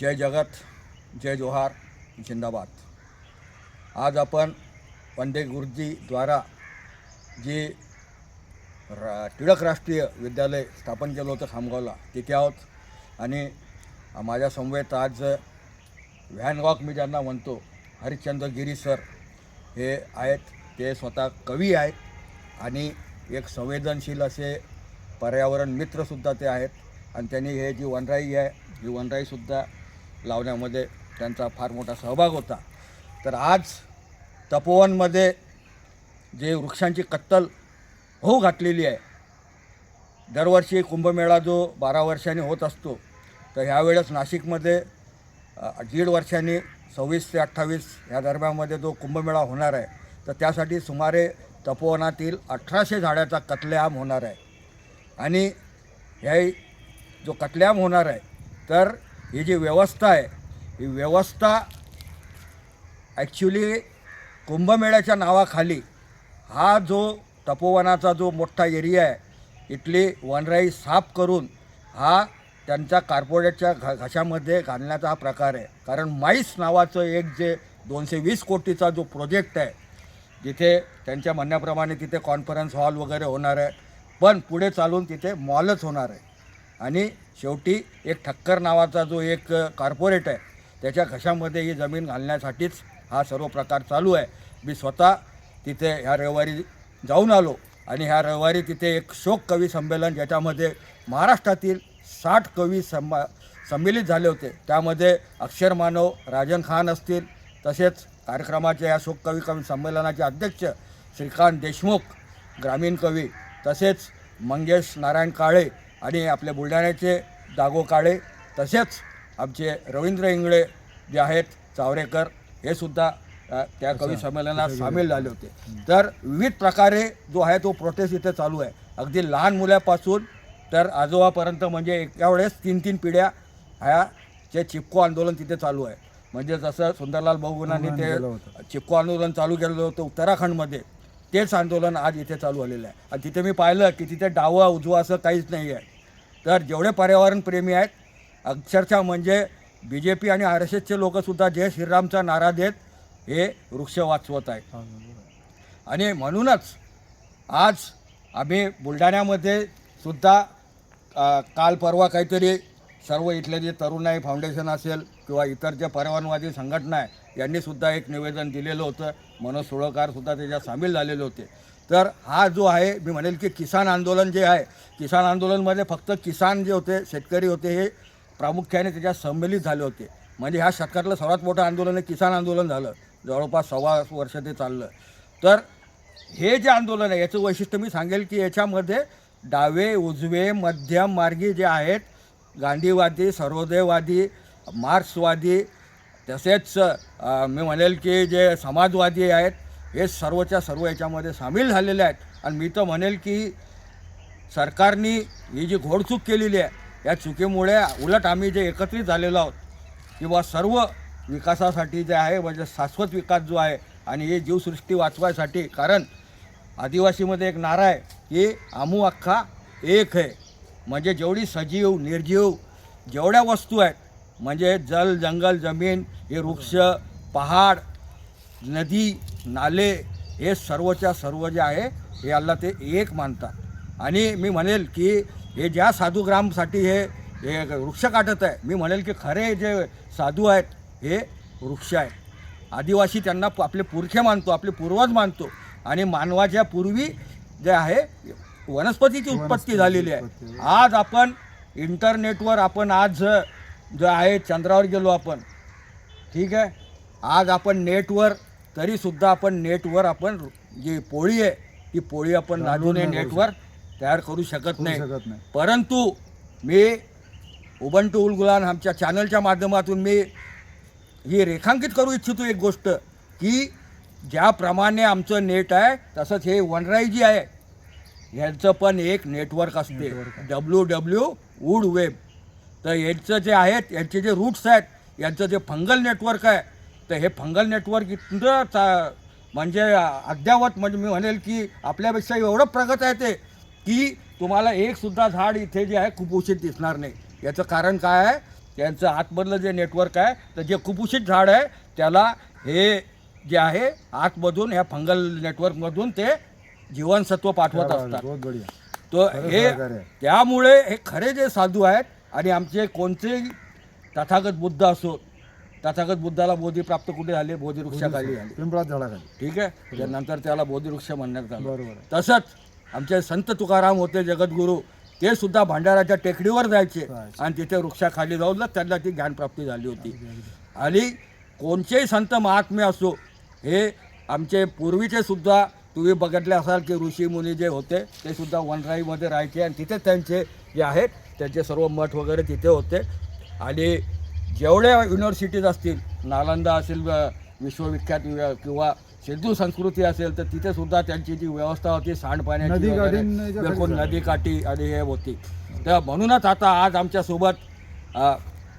जय जगत जय जोहार जिंदाबाद. आज आपण वंदे गुरुजीद्वारा जे रा टिळक राष्ट्रीय विद्यालय स्थापन केलं होतं खामगावला तिथे आहोत. आणि माझ्यासमवेत आज व्हॅनवॉक मी ज्यांना म्हणतो हरिश्चंद्र गिरी सर हे आहेत ते स्वतः कवी आहेत आणि एक संवेदनशील असे पर्यावरण मित्रसुद्धा ते आहेत. आणि त्यांनी हे जी वनराई आहे ही वनराईसुद्धा लावण्यामध्ये त्यांचा फार मोठा सहभाग होता. तर आज तपोवनमध्ये जे वृक्षांची कत्तल होऊ घातलेली आहे दरवर्षी कुंभमेळा जो बारा वर्षांनी होत असतो तर ह्यावेळेस नाशिकमध्ये दीड वर्षांनी सव्वीस ते अठ्ठावीस ह्या दरम्यानमध्ये जो कुंभमेळा होणार आहे तर त्यासाठी सुमारे तपोवनातील अठराशे झाडाचा कत्लेआम होणार आहे. आणि हे जो कत्लेआम होणार आहे तर ही जी व्यवस्था आहे ही व्यवस्था ॲक्च्युली कुंभमेळ्याच्या नावाखाली हा जो तपोवनाचा जो मोठा एरिया आहे इथली वनराई साफ करून हा त्यांच्या कार्पोरेटच्या घ घशामध्ये घालण्याचा हा प्रकार आहे. कारण माईस नावाचं एक जे दोनशे वीस कोटीचा जो प्रोजेक्ट आहे जिथे त्यांच्या म्हणण्याप्रमाणे तिथे कॉन्फरन्स हॉल वगैरे होणार आहे पण पुढे चालून तिथे मॉलच होणार आहे. आणि शेवटी एक ठक्कर नावाचा जो एक कॉर्पोरेट आहे त्याच्या घशामध्ये ही जमीन घालण्यासाठीच हा सर्व प्रकार चालू आहे. मी स्वतः तिथे ह्या रविवारी जाऊन आलो आणि ह्या रविवारी तिथे एक शोक कवी संमेलन ज्याच्यामध्ये महाराष्ट्रातील साठ कवी संमा संमिलित झाले होते. त्यामध्ये अक्षरमानव राजन खान असतील तसेच कार्यक्रमाच्या या शोक कवी कवी संमेलनाचे अध्यक्ष श्रीकांत देशमुख ग्रामीण कवी तसेच मंगेश नारायण काळे आणि आपले बुलढाण्याचे दागो काळे तसेच आमचे रवींद्र इंगळे जे आहेत चावरेकर हे सुद्धा त्या कवी संमेलनात सामील झाले होते. तर विविध प्रकारे जो आहे तो प्रोटेस्ट इथे चालू आहे. अगदी लहान मुलापासून तर आजोबापर्यंत म्हणजे एका वेळेस तीन तीन पिढ्या ह्या जे चिपको आंदोलन तिथे चालू आहे. म्हणजे जसं सुंदरलाल बहुगुणांनी ते चिपको आंदोलन चालू केलेलं होतं उत्तराखंडमध्ये. तेच आंदोलन आज इथे चालू झालेलं आहे. आणि तिथे मी पाहिलं की तिथे डावं उजवं असं काहीच नाही आहे तर जेवढे पर्यावरणप्रेमी आहेत अक्षरशः म्हणजे बी जे पी आणि आर एस एसचे लोकसुद्धा जय श्रीरामचा नारा देत हे वृक्ष वाचवत आहेत. आणि म्हणूनच आज आम्ही बुलढाण्यामध्ये सुद्धा काल परवा काहीतरी सर्व इथले जे तरुणाई फाउंडेशन असेल किंवा इतर जे पर्यावरणवादी संघटना आहे यांनीसुद्धा एक निवेदन दिलेलं होतं. मनोज सुळकारसुद्धा त्याच्यात सामील झालेले होते. तर हा जो आहे मी म्हणेल की किसान आंदोलन जे आहे किसान आंदोलनमध्ये फक्त किसान जे होते शेतकरी होते हे प्रामुख्याने त्याच्यात संमेलित झाले होते. म्हणजे ह्या शतकातलं सर्वात मोठं आंदोलन हे किसान आंदोलन झालं. जवळपास सव्वा वर्ष ते चाललं. तर हे जे आंदोलन आहे याचं वैशिष्ट्य मी सांगेल की याच्यामध्ये डावे उजवे मध्यम मार्गी जे आहेत गांधीवादी सर्वोदयवादी मार्क्सवादी तसेच मी म्हणेल की जे समाजवादी आहेत हे सर्वच्या सर्व याच्यामध्ये सामील झालेले आहेत. आणि मी तर म्हणेल की सरकारने ही जी घोडचूक केलेली आहे या चुकीमुळे उलट आम्ही जे एकत्रित झालेलो आहोत किंवा सर्व विकासासाठी जे आहे म्हणजे शाश्वत विकास जो आहे आणि हे जीवसृष्टी वाचवायसाठी कारण आदिवासीमध्ये एक नारा आहे की आमू अख्खा एक आहे. म्हणजे जेवढी सजीव निर्जीव जेवढ्या वस्तू आहेत म्हणजे जल जंगल जमीन हे वृक्ष पहाड नदी नाले हे सर्वच्या सर्व जे आहे हे अल्ला ते एक मानतात. आणि मी म्हणेल की हे ज्या साधूग्रामसाठी हे हे वृक्ष काटत आहे मी म्हणेल की खरे जे साधू आहेत हे वृक्ष आहेत. आदिवासी त्यांना आपले पुरखे मानतो आपले पूर्वज मानतो. आणि मानवाच्या पूर्वी जे आहे वनस्पतीची उत्पत्ती झालेली आहे. आज आपण इंटरनेटवर आपण आज जो आहे चंद्रावर गेलो आपण. ठीक आहे? आज आपण नेटवर तरीसुद्धा आपण नेटवर आपण जी पोळी आहे ती पोळी आपण लादून नेटवर तयार करू शकत नाही. शकत नाही. परंतु मी उबंटू उलगुलान आमच्या चॅनलच्या माध्यमातून मी ही रेखांकित करू इच्छितो एक गोष्ट की ज्याप्रमाणे आमचं नेट आहे तसंच हे वनराई जी आहे ह्यांचं पण एक नेटवर्क असते. W W wood web. तर यांचं जे आहेत यांचे जे रूट्स आहेत यांचं जे फंगल नेटवर्क आहे तर हे फंगल नेटवर्क इतकं चा म्हणजे अद्यावत म्हणजे मी म्हणेल की आपल्यापेक्षा एवढं प्रगत आहे ते की तुम्हाला एक सुद्धा झाड इथे जे आहे कुपोषित दिसणार नाही. याचं कारण काय आहे? त्यांचं आतमधलं जे नेटवर्क आहे तर जे कुपोषित झाड आहे त्याला हे जे आहे आतमधून ह्या फंगल नेटवर्कमधून ते जीवनसत्व पाठवत असतात. तो हे. त्यामुळे हे खरे जे साधू आहेत आणि आमचे कोणतेही तथागत बुद्ध असो तथागत बुद्धाला बोधी प्राप्त कुठे झाले? बोधी वृक्षाखाली झाले. पिंपळात झाडाखाली. ठीक आहे? त्यानंतर त्याला बोधिवृक्ष म्हणण्यात आलं. बरोबर. तसंच आमचे संत तुकाराम होते जगद्गुरू ते सुद्धा भांडाराच्या टेकडीवर जायचे. आणि तिथे वृक्षाखाली जाऊनच त्यांना ती ज्ञानप्राप्ती झाली होती. आणि कोणतेही संत महात्मे असो हे आमचे पूर्वीचे सुद्धा तुम्ही बघितले असाल की ऋषी मुनी जे होते ते सुद्धा वनराईमध्ये राहायचे आणि तिथे त्यांचे जे आहेत त्यांचे सर्व मठ वगैरे तिथे होते. आणि जेवढ्या युनिव्हर्सिटीज असतील नालंदा असेल विश्वविख्यात किंवा सिंधू संस्कृती असेल तर तिथे सुद्धा त्यांची जी व्यवस्था होती सांडपाण्याची बिलकुल नदीकाठी आणि हे होती. तर म्हणूनच आता आज आमच्यासोबत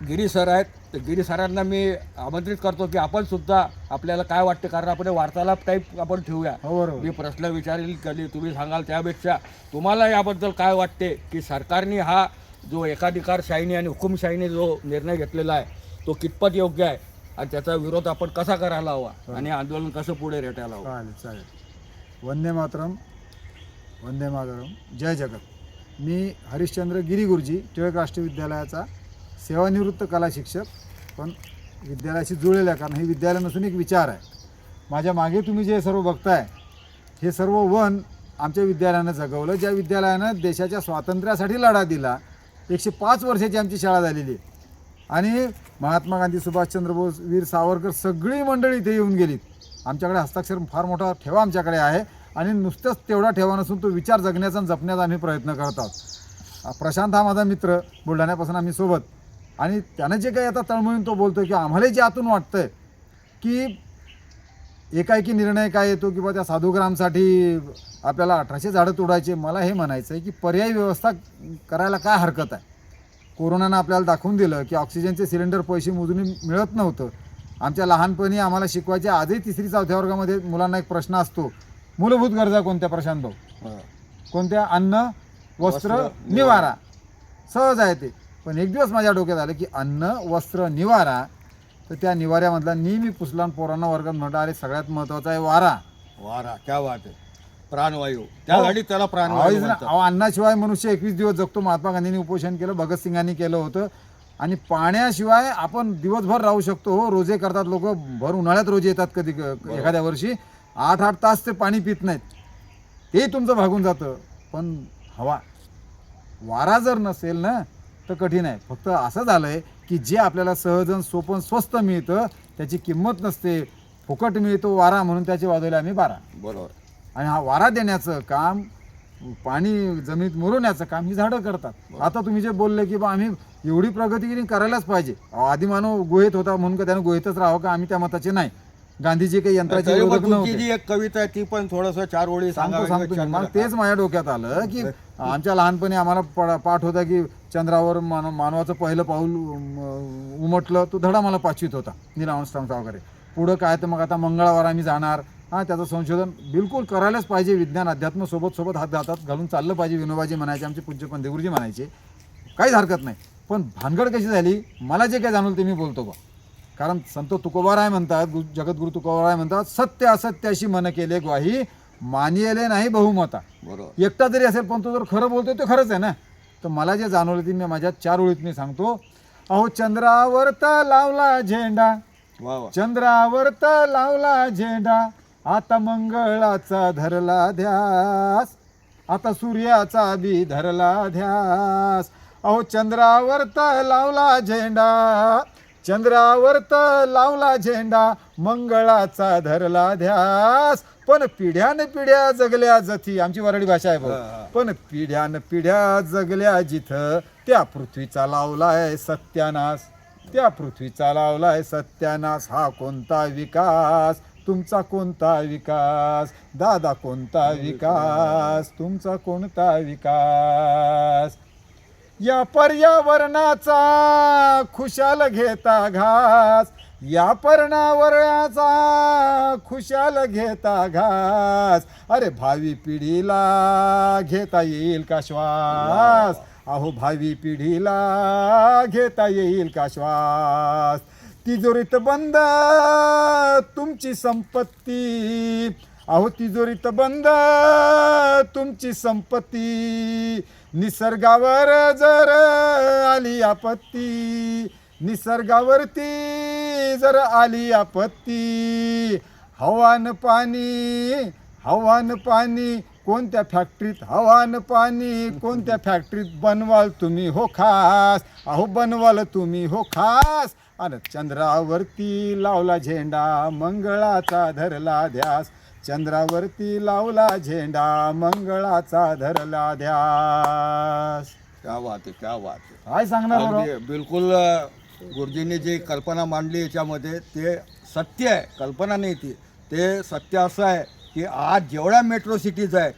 गिरी सर आहेत. तर गिरी सरांना मी आमंत्रित करतो की आपण सुद्धा आपल्याला काय वाटते कारण आपण वार्तालाप टाईप आपण ठेवूया. हो मी प्रश्न विचारेल कधी तुम्ही सांगाल त्यापेक्षा. तुम्हाला याबद्दल काय वाटते की सरकारने हा जो एकाधिकारशाहीने आणि हुकुमशाहीने जो निर्णय घेतलेला आहे तो कितपत योग्य आहे आणि त्याचा विरोध आपण कसा करायला हवा आणि आंदोलन कसं पुढे रेटायला हवं? चालेल चालेल. वंदे मातरम वंदे मातरम. जय जगत. मी हरिश्चंद्र गिरी गुरुजी टिळक राष्ट्रीय विद्यालयाचा सेवानिवृत्त कला शिक्षक पण विद्यालयाशी जुळलेला आहे कारण हे विद्यालय नसून एक विचार आहे. माझ्या मागे तुम्ही जे सर्व बघताय हे सर्व वन आमच्या विद्यालयानं जगवलं ज्या विद्यालयानं देशाच्या स्वातंत्र्यासाठी लढा दिला एकशे पाच वर्षाची आमची शाळा झालेली आहे. आणि महात्मा गांधी सुभाषचंद्र बोस वीर सावरकर सगळी मंडळी इथे येऊन गेलीत. आमच्याकडे हस्ताक्षर फार मोठा ठेवा आमच्याकडे आहे आणि नुसतंच तेवढा ठेवा नसून तो विचार जगण्याचा आणि जपण्याचा आम्ही प्रयत्न करत आहोत प्रशांत हा माझा मित्र बुलढाण्यापासून आम्ही सोबत. आणि त्यानं जे काही आता तळमळून तो बोलतो की आम्हालाही जे आतून वाटतं की एकाएकी निर्णय काय येतो की बा त्या साधुग्रामसाठी आपल्याला अठराशे झाडं तोडायचे मला हे म्हणायचं आहे की पर्यायी व्यवस्था करायला काय हरकत आहे? कोरोनानं आपल्याला दाखवून दिलं की ऑक्सिजनचे सिलेंडर पैसे मोजून मिळत नव्हतं. आमच्या लहानपणी आम्हाला शिकवायचे आजही तिसरी चौथ्या वर्गामध्ये मुलांना एक प्रश्न असतो मूलभूत गरजा कोणत्या प्रशांत भाऊ? कोणत्या अन्न वस्त्र, निवारा? सहज आहे ते. पण एक दिवस माझ्या डोक्यात आलं की अन्न वस्त्र निवारा तर त्या निवाऱ्यामधला नेहमी पुसला आणि पोरांना वर्गात म्हटलं अरे सगळ्यात महत्त्वाचा आहे वारा. वारा क्या वाट आहे. प्राणवायू. त्या गाडीत त्याला प्राणवायू आवाज म्हणतात. अहो, अन्नाशिवाय मनुष्य एकवीस दिवस जगतो. महात्मा गांधींनी उपोषण केलं भगतसिंगांनी केलं होतं. आणि पाण्याशिवाय आपण दिवसभर राहू शकतो हो. रोजे करतात लोक भर उन्हाळ्यात रोजे येतात कधी क- एखाद्या वर्षी. आठ आठ तास ते पाणी पित नाहीत. ते तुमचं भागून जातं. पण हवा. वारा जर नसेल ना तर कठीण आहे. फक्त असं झालंय की जे आपल्याला सहज आणि सोपं स्वस्त मिळतं त्याची किंमत नसते. फुकट मिळतो वारा म्हणून त्याचे वाजवले आम्ही बारा. बरोबर. आणि हा वारा देण्याचं काम पाणी जमिनीत मुरवण्याचं काम ही झाडं करतात. आता तुम्ही जे बोलले की बा आम्ही एवढी प्रगती केली करायलाच पाहिजे. आदिमानव गुहेत होता म्हणून का त्यानं गुहेतच राहावं का? आम्ही त्या मताचे नाही. गांधीजी काही यंत्राचे एक कविता आहे ती पण थोडस चार ओळी सांगतो सांगा सांगतो. मला तेच माझ्या डोक्यात आलं की आमच्या लहानपणी आम्हाला पाठ होता की चंद्रावर मानव मानवाचं पहिलं पाऊल उम, उमटलं तो धडा मला पाचवीत होता निलावंशचा वगैरे पुढं काय तर मग आता मंगळवार आम्ही जाणार. हां त्याचं संशोधन बिलकुल करायलाच पाहिजे विज्ञान अध्यात्म सोबत सोबत हात हातात घालून चाललं पाहिजे विनोबाजी म्हणायचे आमचे पूज्य पंतगुरुजी म्हणायचे. काहीच हरकत नाही. पण भानगड कशी झाली मला जे काय जाणवलं ते मी बोलतो बा. कारण संत तुकोबाराय म्हणतात गु- जगद्गुरु तुकोबाराय म्हणतात सत्य असत्याशी मन केले ग्वाही मानियले नाही बहुमता. बरोबर. एकटा जरी असेल पण तो जर खरं बोलतोय ते खरंच आहे ना. तर मला जे जाणवलं ते मी माझ्या चार ओळीत मी सांगतो. अहो चंद्रावर तर लावला झेंडा. वा वा. लावला झेंडा. आता मंगळाचा धरला ध्यास. आता सूर्याचा बी धरला ध्यास. अहो चंद्रावर तर लावला झेंडा. चंद्रावर तर लावला झेंडा. मंगळाचा धरला ध्यास. पण पिढ्यान पिढ्या जगल्या जथी आमची वराडी भाषा आहे हा. पण पिढ्यान पिढ्या जगल्या जिथं त्या पृथ्वीचा लावलाय सत्यानाश. त्या पृथ्वीचा लावलाय सत्यानाश. हा कोणता विकास? तुमचा कोणता विकास? दादा कोणता विकास? तुमचा कोणता विकास? या पर्यावरणाचा खुशाल घेता घास. या पर्यावरणाचा खुशाल घेता घास. अरे भावी पिढीला घेता येईल का श्वास? अहो भावी पिढीला घेता येईल का श्वास? तिजोरीत बंद तुमची संपत्ती. अहो तिजोरीत बंद तुमची संपत्ती. निसर्गावर जर आली आपत्ती निसर्गावरती जर आली आपत्ती हवान पाणी हवान पाणी कोणत्या फॅक्टरीत हवान पाणी कोणत्या फॅक्टरीत बनवाल तुम्ही? हो खास. अहो बनवाल तुम्ही? हो खास. आणि चंद्रावरती लावला झेंडा मंगळाचा धरला ध्यास. चंद्रावरती लावला झेंडा मंगळाचा धरला ध्यास. क्या बात आहे क्या बात आहे काय सांगणार बरं? बिलकुल अ, गुरुजींनी जी कल्पना मांडली याच्यामध्ये ते सत्य आहे कल्पना नाही ती ते सत्य असं आहे की आज जेवढ्या मेट्रो सिटीज आहेत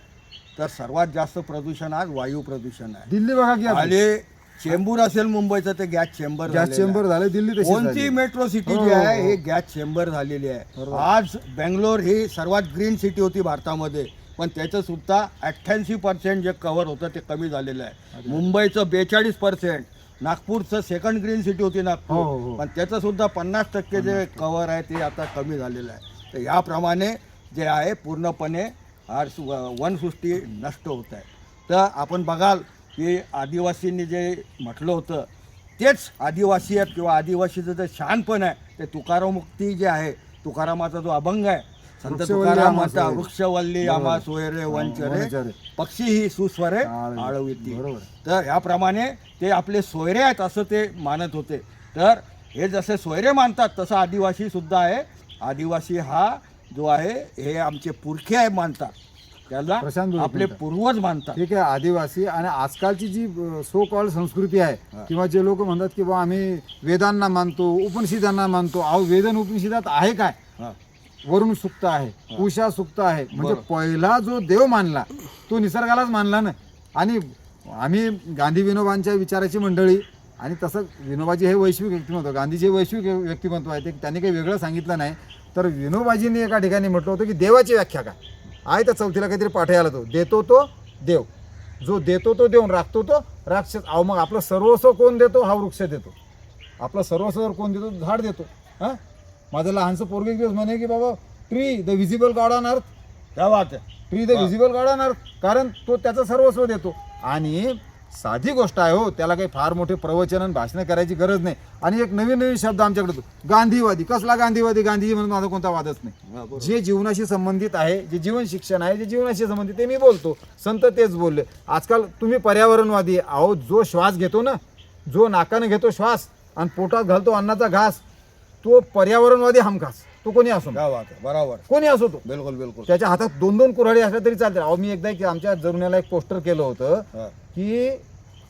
तर सर्वात जास्त प्रदूषण आज वायू प्रदूषण आहे दिल्ली बघा की. आणि चेंबूर असेल मुंबईचं ते गॅस चेंबर गॅस झालेलं आहे. चेंबर झाले दिल्ली कोणती मेट्रो सिटी हो, जी हो, आहे हो. ही गॅस चेंबर झालेली आहे. आज बेंगलोर ही सर्वात ग्रीन सिटी होती भारतामध्ये पण त्याचं सुद्धा अठ्ठ्याऐंशी पर्सेंट जे कव्हर होतं ते कमी झालेलं आहे मुंबईचं बेचाळीस पर्सेंट नागपूरचं सेकंड ग्रीन सिटी होती हो, हो, नागपूर हो. पण त्याचं सुद्धा पन्नास टक्के जे कव्हर आहे ते आता कमी झालेलं आहे. तर याप्रमाणे जे आहे पूर्णपणे हा सु- वनसृष्टी नष्ट होत आहे. तर आपण बघाल की आदिवासींनी जे म्हटलं होतं तेच आदिवासी आहेत किंवा आदिवासीचं जे शहाणपण आहे ते तुकारामुक्ती जे आहे तुकारामाचा जो अभंग आहे संत वृक्षवल्ली तुकाराम. वृक्षवल्ली. आम्हा सोयरे वंचरे. पक्षी ही सुस्वरे आळवी. आळविती. तर ह्याप्रमाणे ते आपले सोयरे आहेत असं ते मानत होते तर हे जसे सोयरे मानतात तसं आदिवासी सुद्धा आहे आदिवासी हा जो आहे हे आमचे पुरखे आहे मानतात त्याला आपले. पूर्वज मानतात ठीक आहे आदिवासी आणि आजकालची जी सो कॉल्ड संस्कृती आहे किंवा जे लोक म्हणतात की बा आम्ही वेदांना मानतो उपनिषदांना मानतो अहो वेदन उपनिषदात आहे काय. वरुण सुक्त आहे उषा सुक्त आहे. म्हणजे. पहिला जो देव मानला तो निसर्गालाच मानला ना. आणि आम्ही गांधी विनोबांच्या विचाराची मंडळी आणि तसं विनोबाजी हे वैश्विक व्यक्तिमत्व गांधीजी हे वैश्विक व्यक्तिमत्व आहे ते त्यांनी काही वेगळं सांगितलं नाही. तर विनोबाजींनी एका ठिकाणी म्हटलं होतं की देवाची व्याख्या काय आहे तर चौथीला काहीतरी पाठ आला तो. देतो तो देव. जो देतो तो देऊन राखतो तो राक्षस. अहो मग आपलं सर्वस्व कोण देतो? हा वृक्ष देतो. आपलं सर्वस्व जर कोण देतो? झाड देतो. हां? माझं लहानसं पोरगे एक दिवस म्हणे की बाबा tree the visible god on earth त्या आहे. Tree the visible god on earth कारण तो त्याचं सर्वस्व देतो. आणि साधी गोष्ट आहे हो त्याला काही फार मोठे प्रवचन आणि भाषणं करायची गरज नाही. आणि एक नवीन नवीन शब्द आमच्याकडे येतो. गांधीवादी. कसला गांधीवादी? गांधीजी म्हणून माझा कोणता वादच नाही. जे जीवनाशी संबंधित आहे जे जीवन शिक्षण आहे जे जीवनाशी संबंधित ते मी बोलतो. संत तेच बोलले. आजकाल तुम्ही पर्यावरणवादी आहे. जो श्वास घेतो ना जो नाकाने घेतो श्वास आणि पोटात घालतो अन्नाचा घास तो पर्यावरणवादी हमखास. तो कोणी असो त्या बात आहे बरोबर. कोणी असो तो. बिलकुल बिलकुल. त्याच्या हातात दोन दोन कुऱ्हाडी असल्या तरी चालते अहो मी एकदा एक आमच्या जरुण्याला एक पोस्टर केलं होतं हा, की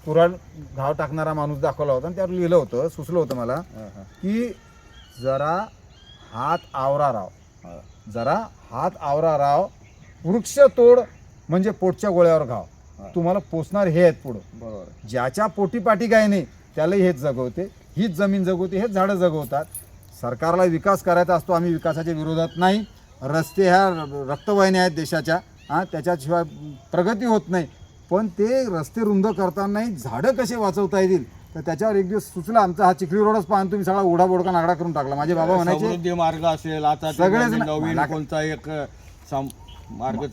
कुऱ्हाड घाव टाकणारा माणूस दाखवला होता आणि त्यावर लिहिलं होतं सुचलं होतं मला हा, हा, की जरा हात आवरा राव. हा. जरा हात आवरा राव. वृक्ष तोड म्हणजे पोटच्या गोळ्यावर घाव. हा. तुम्हाला पोचणार हे आहेत पुढं. बरोबर. ज्याच्या पोटीपाटी काय नाही त्यालाही हेच जगवते. हीच जमीन जगवते हेच झाडं जगवतात. सरकारला विकास करायचा असतो आम्ही विकासाच्या विरोधात नाही. रस्ते ह्या रक्तवाहिन्या आहेत देशाच्या हां त्याच्याशिवाय प्रगती होत नाही. पण ते रस्ते रुंद करतानाही झाडं कसे वाचवता येतील तर त्याच्यावर एक दिवस सुचला आमचा हा चिखली रोडच पाहून तुम्ही सगळा ओढा बोडका नागडा करून टाकला. माझे बाबा म्हणायचे मार्ग असेल आता सगळेच नवीन कोणता एक मार्ग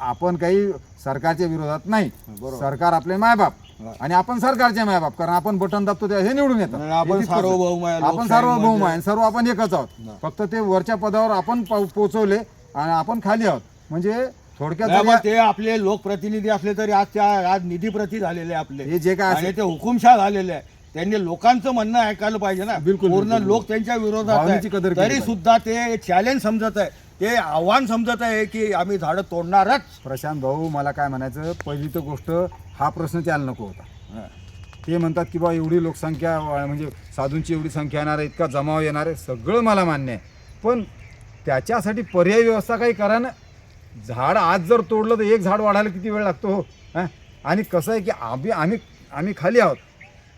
आपण काही सरकारच्या विरोधात नाही. सरकार आपले मायबाप. आणि आपण सरकारचे मायबाप कारण आपण बटन दाबतो ते हे निवडून येतात आपण. सार्वभौम आहे, आपण सार्वभौम आहे सर्व आपण एकच आहोत. फक्त ते वरच्या पदावर आपण पोहोचवले आणि आपण खाली आहोत. म्हणजे थोडक्यात ते आपले लोकप्रतिनिधी असले तरी आज त्या आज निधीप्रती झालेले आपले. हे जे काय ते हुकुमशाह झालेले आहे. त्यांनी लोकांचं म्हणणं ऐकायला पाहिजे ना. बिलकुल, पूर्ण. लोक त्यांच्या विरोधात तरी. सुद्धा ते चॅलेंज समजत आहे. ते आव्हान समजत आहे की आम्ही झाडं तोडणारच. प्रशांत भाऊ मला काय म्हणायचं पहिली तर गोष्ट हा प्रश्न त्याला नको होता. ते म्हणतात की बा एवढी लोकसंख्या म्हणजे साधूंची एवढी संख्या येणार आहे इतका जमाव येणार आहे सगळं मला मान्य आहे. पण त्याच्यासाठी पर्यायी व्यवस्था काही करा ना. झाड आज जर तोडलं तर एक झाड वाढायला किती वेळ लागतो हो? हां? आणि कसं आहे की आम्ही आम्ही आम्ही खाली आहोत.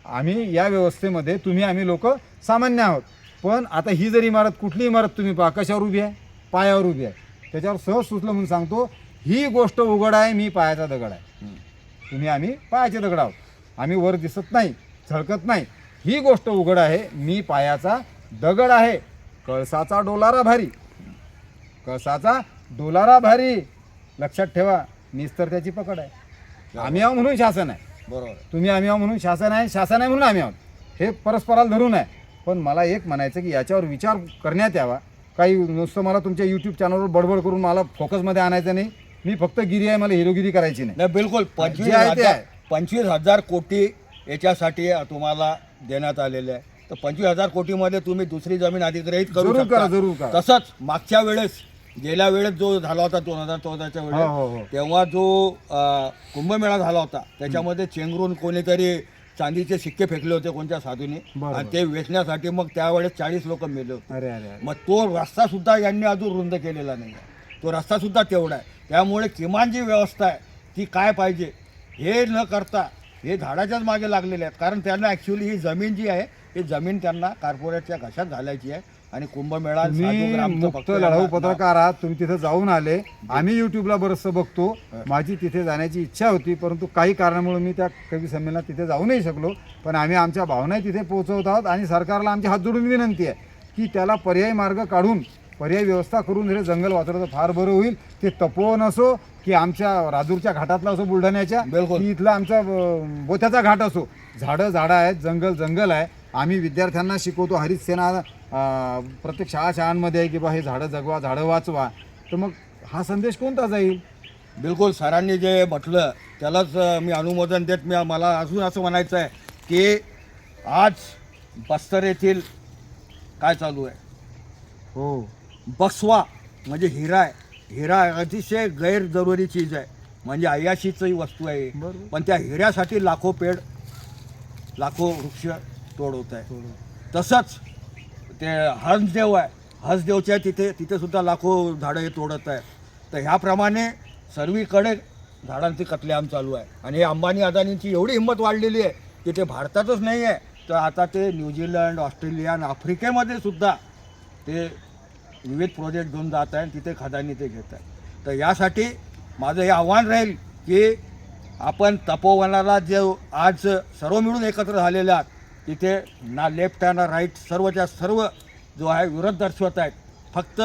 आम्ही या व्यवस्थेमध्ये तुम्ही आम्ही लोक सामान्य आहोत. पण आता ही जर इमारत कुठली इमारत तुम्ही पहा कशावर उभी आहे? पायावर उभी आहे. त्याच्यावर सहज सुचलं म्हणून सांगतो ही गोष्ट उघड आहे मी पायाचा दगड आहे. तुम्ही आम्ही पायाचे दगड आहोत. आम्ही वर दिसत नाही झळकत नाही. ही गोष्ट उघड आहे मी पायाचा दगड आहे. कळसाचा डोलारा भारी. कळसाचा डोलारा भारी. लक्षात ठेवा मीच तर त्याची पकड आहे. आम्ही आहो म्हणून शासन आहे. बरोबर. तुम्ही आम्ही आहो म्हणून शासन आहे शासन आहे म्हणून आम्ही आहोत. हे परस्पराला धरून आहे. पण मला एक म्हणायचं की याच्यावर विचार करण्यात यावा. काही नुसतं मला तुमच्या यूट्यूब चॅनलवर बडबड करून मला फोकसमध्ये आणायचं नाही. मी फक्त गिरी आहे मला हिरोगिरी करायची नाही. नाही बिलकुल. पंचवीस जे आहे ते हजार आहे. पंचवीस हजार कोटी याच्यासाठी तुम्हाला देण्यात आलेले आहे. तर पंचवीस हजार कोटीमध्ये तुम्ही दुसरी जमीन अधिग्रहित करू जरूर करा शकता. जरूर करा. तसंच मागच्या वेळेस गेल्या वेळेस जो झाला होता दोन हजार चौदाच्या हो वेळेस हो हो. तेव्हा जो अ, कुंभमेळा झाला होता त्याच्यामध्ये चेंगरून कोणीतरी चांदीचे सिक्के फेकले होते कोणत्या साधूने. बरोबर. आणि ते वेचण्यासाठी मग त्यावेळेस चाळीस लोक मेले होते. अरे अरे अरे. मग तो रस्ता सुद्धा यांनी अजून रुंद केलेला नाही. आहे तो रस्ता सुद्धा तेवढा आहे. त्यामुळे किमान जी व्यवस्था आहे ती काय पाहिजे हे न करता हे झाडाच्याच मागे लागलेले आहेत. कारण त्यांना ॲक्च्युली ही जमीन जी आहे ही जमीन त्यांना कॉर्पोरेटच्या घशात घालायची आहे. आणि कुंभमेळा साधू तुम्ही ग्रामचं मुक्त फक्त लढाऊ पत्रकार आहात. तुम्ही तिथे जाऊन आले. आम्ही युट्यूबला बरंचसं बघतो. माझी तिथे जाण्याची इच्छा होती परंतु काही कारणामुळे मी त्या कवी संमेलनात तिथे जाऊ नाही शकलो. पण आम्ही आमच्या भावनाही तिथे पोहोचवत आहोत आणि सरकारला आमची हात जोडून विनंती आहे की त्याला पर्यायी मार्ग काढून पर्यायी व्यवस्था करून हे जंगल वाचवलं तर फार बरं होईल. ते तपोवन असो की आमच्या राजूरच्या घाटातला असो बुलढाण्याच्या बिलकुल. की इथला आमचा अं, बोथ्याचा घाट असो. झाडं झाडं आहेत जंगल जंगल आहे. आम्ही विद्यार्थ्यांना शिकवतो हरित सेना प्रत्येक शाळा शाळांमध्ये आहे की बा हे झाडं जगवा झाडं वाचवा. तर मग हा संदेश कोणता जाईल? बिलकुल सरांनी जे म्हटलं त्यालाच मी अनुमोदन देत मी मला अजून असं म्हणायचं आहे की आज बस्तर येथील काय चालू आहे? हो. बसवा म्हणजे हिरा आहे. हिरा अतिशय गैरजरुरी चीज आहे. म्हणजे अयाशीची वस्तू आहे. पण त्या हिऱ्यासाठी लाखो पेड लाखो वृक्ष तोड होत आहे तसंच ते हंसदेव आहे. हंसदेवच्या तिथे तिथे सुद्धा लाखो झाडं हे तोडत आहे तर ह्याप्रमाणे सर्वीकडे झाडांची कत्लेआम चालू आहे. आणि हे अंबानी अदानींची एवढी हिंमत वाढलेली आहे की ते भारतातच नाही आहे. तर आता ते न्यूझीलंड ऑस्ट्रेलिया आणि आफ्रिकेमध्ये सुद्धा ते विविध प्रोजेक्ट घेऊन जात आहे आणि तिथे खदानी ते घेत आहे तर यासाठी माझं हे आव्हान राहील की आपण तपोवनाला जे आज सर्व मिळून एकत्र झालेले आहात तिथे ना लेफ्ट ना राईट सर्वच्या सर्व जो आहे विरोध दर्शवत आहेत. फक्त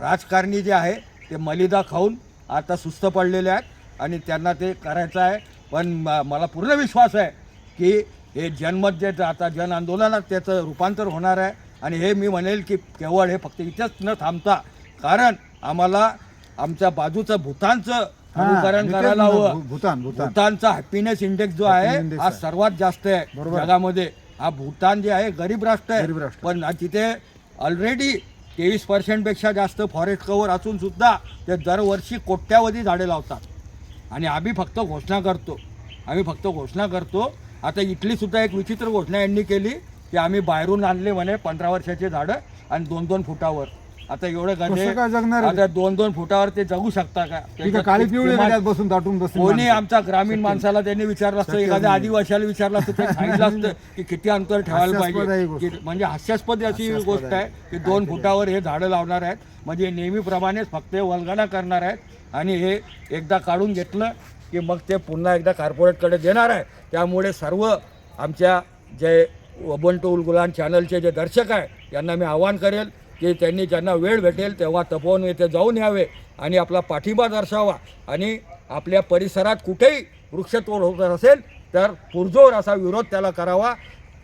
राजकारणी जे आहे ते मलिदा खाऊन आता सुस्त पडलेले आहेत आणि त्यांना ते करायचं आहे. पण मला पूर्ण विश्वास आहे की हे जनमत जे आता जन आंदोलनात त्याचं रूपांतर होणार आहे. आणि हे मी म्हणेल की केवळ हे फक्त इथेच न थांबता कारण आम्हाला आमच्या बाजूचं भूतानचं अनुकरण करायला हवं. भूतान भूतान. भूतानचा हॅपीनेस इंडेक्स जो आहे हा. सर्वात जास्त आहे. जगामध्ये. हा भूतान जे आहे गरीब राष्ट्र गरीब आहे राष्ट्र. पण तिथे ऑलरेडी तेवीस पर्सेंटपेक्षा जास्त फॉरेस्ट कव्हर असून सुद्धा ते दरवर्षी कोट्यावधी झाडे लावतात. आणि आम्ही फक्त घोषणा करतो. आम्ही फक्त घोषणा करतो. आता इथली सुद्धा एक विचित्र घोषणा यांनी केली की आम्ही बाहेरून आणले म्हणे पंधरा वर्षाचे झाडं आणि दोन दोन फुटावर. आता एवढं गधे कसं काय जगणार आहे? आता दोन दोन फुटावर ते जगू शकता का ठीक आहे काळी पिवळी किमान- त्यात बसून दाटून बसून कोणी आमच्या ग्रामीण माणसाला त्यांनी विचारलं असतं एखाद्या नाही. आदिवासीला विचारलं असतं ते सांगितलं असतं की किती अंतर ठेवायला हास्यास्पद आहे ही पाहिजे गोष्ट. की- म्हणजे हास्यास्पद अशी हास्यास्पद गोष्ट आहे. आहे की दोन फुटावर हे झाडं लावणार आहेत म्हणजे नेहमीप्रमाणेच फक्त हे वल्गना करणार आहेत आणि हे एकदा काढून घेतलं की मग ते पुन्हा एकदा कॉर्पोरेटकडे देणार आहे त्यामुळे सर्व आमच्या जे वबंटू उलगुलान चॅनलचे जे दर्शक आहे यांना मी आवाहन करेल की त्यांनी ज्यांना वेळ भेटेल तेव्हा तपोवन येथे जाऊन यावे आणि आपला पाठिंबा दर्शवावा आणि आपल्या परिसरात कुठेही वृक्षतोड होत असेल तर पुरजोर असा विरोध त्याला करावा.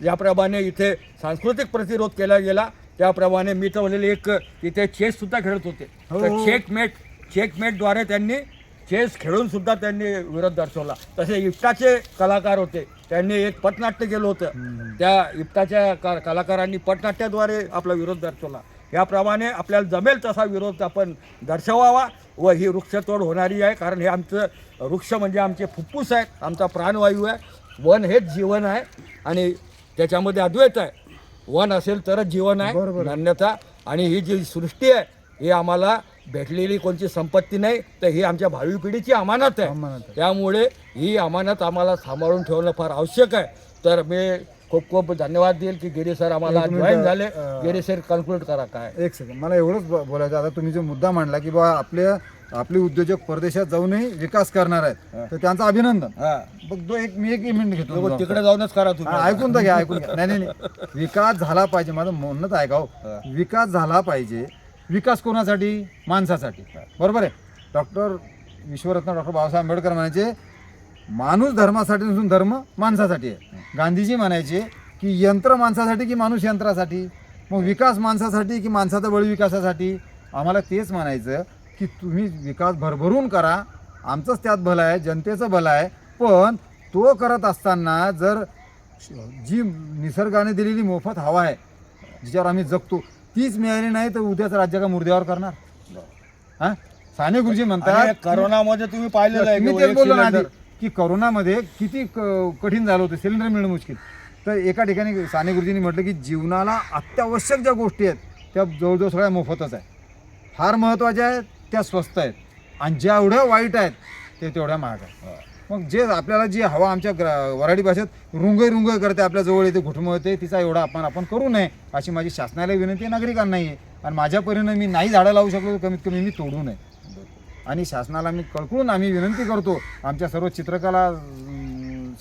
ज्याप्रमाणे इथे सांस्कृतिक प्रतिरोध केला गेला त्याप्रमाणे मी तर एक तिथे चेससुद्धा खेळत होते. तर हो. चेकमेट चेकमेटद्वारे त्यांनी चेस खेळून सुद्धा त्यांनी विरोध दर्शवला. तसे इफ्टाचे कलाकार होते. त्यांनी एक पथनाट्य केलं होतं. त्या इफ्टाच्या का कलाकारांनी पथनाट्याद्वारे आपला विरोध दर्शवला. याप्रमाणे आपल्याला जमेल तसा विरोध आपण दर्शवावा व ही वृक्षतोड होणारी आहे कारण हे आमचं वृक्ष म्हणजे आमचे फुफ्फुस आहेत आमचा प्राणवायू आहे. वन हेच जीवन आहे आणि त्याच्यामध्ये अद्वैत आहे. वन असेल तरच जीवन आहे. अन्यथा आणि ही जी सृष्टी आहे ही आम्हाला भेटलेली कोणती संपत्ती नाही तर ही आमच्या भावी पिढीची अमानत आहे. त्यामुळे ही अमानत आम्हाला सांभाळून ठेवणं फार आवश्यक आहे. तर मी खूप खूप धन्यवाद देईल की गिरी सर आम्हाला एक मिनिट, जॉईन झाले. अं, गिरी सर कन्क्लूड करा काय. एक सेकंड मला एवढंच ब- बोलायचं आता तुम्ही जो मुद्दा मांडला की बा आपल्या आपले उद्योजक परदेशात जाऊनही विकास करणार हा. आहेत तर त्यांचं अभिनंदन. हा. बघ दो एक मी एक मिनिट घेतो लोकं तिकडे जाऊनच करा हा, तुम्ही ऐकून तर घ्या ऐकून घ्या. नाही नाही नाही. विकास झाला पाहिजे. माझं म्हणणंच ऐका हो? हा. विकास झाला पाहिजे. विकास कोणासाठी? माणसासाठी. बरोबर आहे. डॉक्टर विश्वरत्न डॉक्टर बाबासाहेब आंबेडकर म्हणायचे माणूस धर्मासाठी नसून धर्म माणसासाठी आहे. गांधीजी म्हणायचे की यंत्र माणसासाठी की माणूस यंत्रासाठी? मग विकास माणसासाठी की माणसाचा बळी विकासासाठी? आम्हाला तेच म्हणायचं की तुम्ही विकास भरभरून करा. आमचंच त्यात भलं आहे जनतेचं भलं आहे. पण तो करत असताना जर जी निसर्गाने दिलेली मोफत हवा आहे जिच्यावर आम्ही जगतो तीच मिळाली नाही तर उद्याच राज्य का मुर्द्यावर करणार? हा? साने गुरुजी म्हणतात करोनामध्ये तुम्ही पाहिलेलं आहे की करोनामध्ये किती क- कठीण झालं होतं सिलेंडर मिळणं मुश्किल. तर एका ठिकाणी साने गुरुजींनी म्हटलं की जीवनाला अत्यावश्यक ज्या गोष्टी आहेत त्या जवळजवळ सगळ्या मोफतच आहे फार महत्त्वाच्या आहेत त्या स्वस्त आहेत. आणि जेवढ्या वाईट आहेत ते तेवढ्या महाग आहेत. मग जे आपल्याला जी हवा आमच्या ग्रा- वराडी भाषेत रुंगय रुंगय करते आपल्या जवळ येते घुटमळते तिचा एवढा अपमान आपण करू नये अशी माझी शासनाला विनंती आहे नागरिकांनाही आहे. आणि माझ्या परीनं मी नाही झाडं लावू शकलो कमीत कमी मी तोडू नये. आणि शासनाला मी कळकळून आम्ही विनंती करतो आमच्या सर्व चित्रकला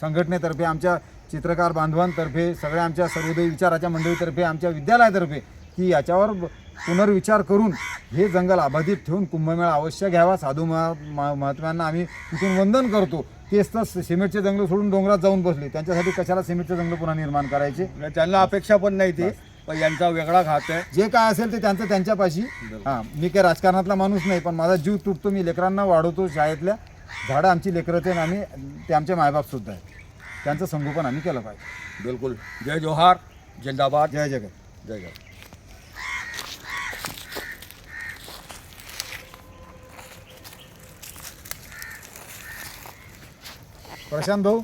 संघटनेतर्फे आमच्या चित्रकार बांधवांतर्फे सगळ्या आमच्या सर्वोदय विचाराच्या मंडळीतर्फे आमच्या विद्यालयातर्फे की याच्यावर पुनर्विचार करून हे जंगल अबाधित ठेवून कुंभमेळा अवश्य घ्यावा. साधू महा- मा- महात्म्यांना आम्ही तिथून वंदन करतो. तेच तर सिमेंटचे जंगल सोडून डोंगरात जाऊन बसले. त्यांच्यासाठी कशाला सिमेंटचे जंगल पुन्हा निर्माण करायचे? त्यांना अपेक्षा पण नाही ती. पण यांचा वेगळा घात आहे. जे काय असेल ते त्यांचं त्यांच्यापाशी. हां मी काय राजकारणातला माणूस नाही पण माझा जीव तुटतो मी लेकरांना वाढवतो शाळेतल्या झाडं आमची लेकरं ते आणि आम्ही ते आमचे मायबाप सुद्धा आहेत. त्यांचं संगोपन आम्ही केलं पाहिजे. बिलकुल. जय जोहार जिंदाबाद. जय जगत. जय जय प्रशांत भाऊ?